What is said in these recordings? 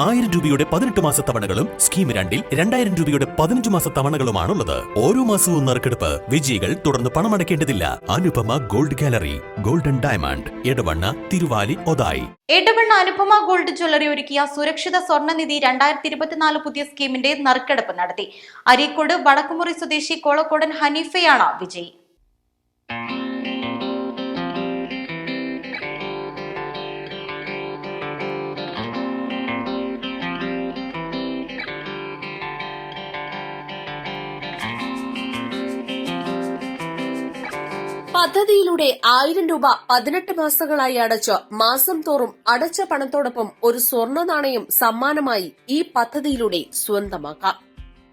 ആയിരം രൂപയുടെ പതിനെട്ട് മാസ തവണകളും സ്കീം രണ്ടിൽ രണ്ടായിരം രൂപയുടെ പതിനഞ്ച് മാസ തവണകളുമാണുള്ളത്. ഓരോ മാസവും നറുക്കെടുപ്പ് വിജയികൾ തുടർന്ന് പണമടയ്ക്കേണ്ടതില്ല. Anupama gold gallery golden diamond Edavanna Thiruvali Othayi. Edavanna Anupama gold jewellery ഒരുക്കിയ സുരക്ഷിത സ്വർണനിധി രണ്ടായിരത്തി ഇരുപത്തിനാല് പുതിയ സ്കീമിന്റെ നറുക്കെടുപ്പ് നടത്തി. അരീക്കോട് വടക്കുമുറി സ്വദേശി കോളക്കോടൻ ഹനീഫയാണ് വിജയി. പദ്ധതിയിലൂടെ ആയിരം രൂപ പതിനെട്ട് മാസങ്ങളായി അടച്ച് മാസം തോറും അടച്ച പണത്തോടൊപ്പം ഒരു സ്വർണ നാണയം സമ്മാനമായി ഈ പദ്ധതിയിലൂടെ സ്വന്തമാക്കാം.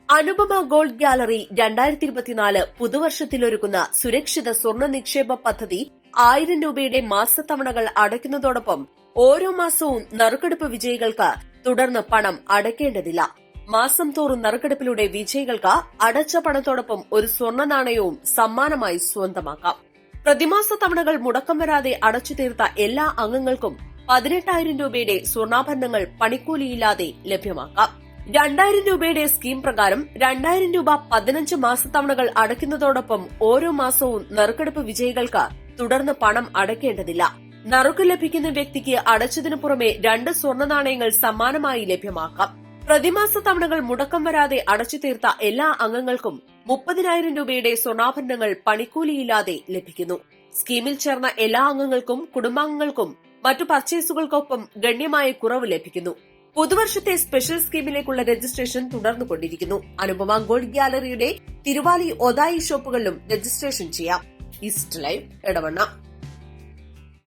അനുപമ ഗോൾഡ് ഗാലറി രണ്ടായിരത്തി ഇരുപത്തിനാല് പുതുവർഷത്തിലൊരുക്കുന്ന സുരക്ഷിത സ്വർണ നിക്ഷേപ പദ്ധതി ആയിരം രൂപയുടെ മാസത്തവണകൾ അടയ്ക്കുന്നതോടൊപ്പം ഓരോ മാസവും നറുക്കെടുപ്പ് വിജയികൾക്ക് തുടർന്ന് പണം അടയ്ക്കേണ്ടതില്ല. മാസം തോറും നറുക്കെടുപ്പിലൂടെ വിജയികൾക്ക് അടച്ച പണത്തോടൊപ്പം ഒരു സ്വർണ നാണയവും സമ്മാനമായി സ്വന്തമാക്കാം. പ്രതിമാസ തവണകൾ മുടക്കം വരാതെ അടച്ചു തീർത്ത എല്ലാ അംഗങ്ങൾക്കും പതിനെട്ടായിരം രൂപയുടെ സ്വർണാഭരണങ്ങൾ പണിക്കൂലിയില്ലാതെ ലഭ്യമാക്കാം. രണ്ടായിരം രൂപയുടെ സ്കീം പ്രകാരം രണ്ടായിരം രൂപ പതിനഞ്ച് മാസത്തവണകൾ അടയ്ക്കുന്നതോടൊപ്പം ഓരോ മാസവും നറുക്കെടുപ്പ് വിജയികൾക്ക് തുടർന്ന് പണം അടയ്ക്കേണ്ടതില്ല. നറുക്ക് ലഭിക്കുന്ന വ്യക്തിക്ക് അടച്ചതിനു പുറമെ രണ്ട് സ്വർണ നാണയങ്ങൾ സമ്മാനമായി ലഭ്യമാക്കാം. പ്രതിമാസ തവണകൾ മുടക്കം വരാതെ അടച്ചു തീർത്ത എല്ലാ അംഗങ്ങൾക്കും മുപ്പതിനായിരം രൂപയുടെ സ്വർണാഭരണങ്ങൾ പണിക്കൂലിയില്ലാതെ ലഭിക്കുന്നു. സ്കീമിൽ ചേർന്ന എല്ലാ അംഗങ്ങൾക്കും കുടുംബാംഗങ്ങൾക്കും മറ്റു പർച്ചേസുകൾക്കൊപ്പം ഗണ്യമായ കുറവ് ലഭിക്കുന്നു. പുതുവർഷത്തെ സ്പെഷ്യൽ സ്കീമിലേക്കുള്ള രജിസ്ട്രേഷൻ തുടർന്നുകൊണ്ടിരിക്കുന്നു. അനുപമ ഗോൾഡ് ഗ്യാലറിയുടെ തിരുവാലി ഒതായി ഷോപ്പുകളിലും രജിസ്ട്രേഷൻ ചെയ്യാം. East live Edavanna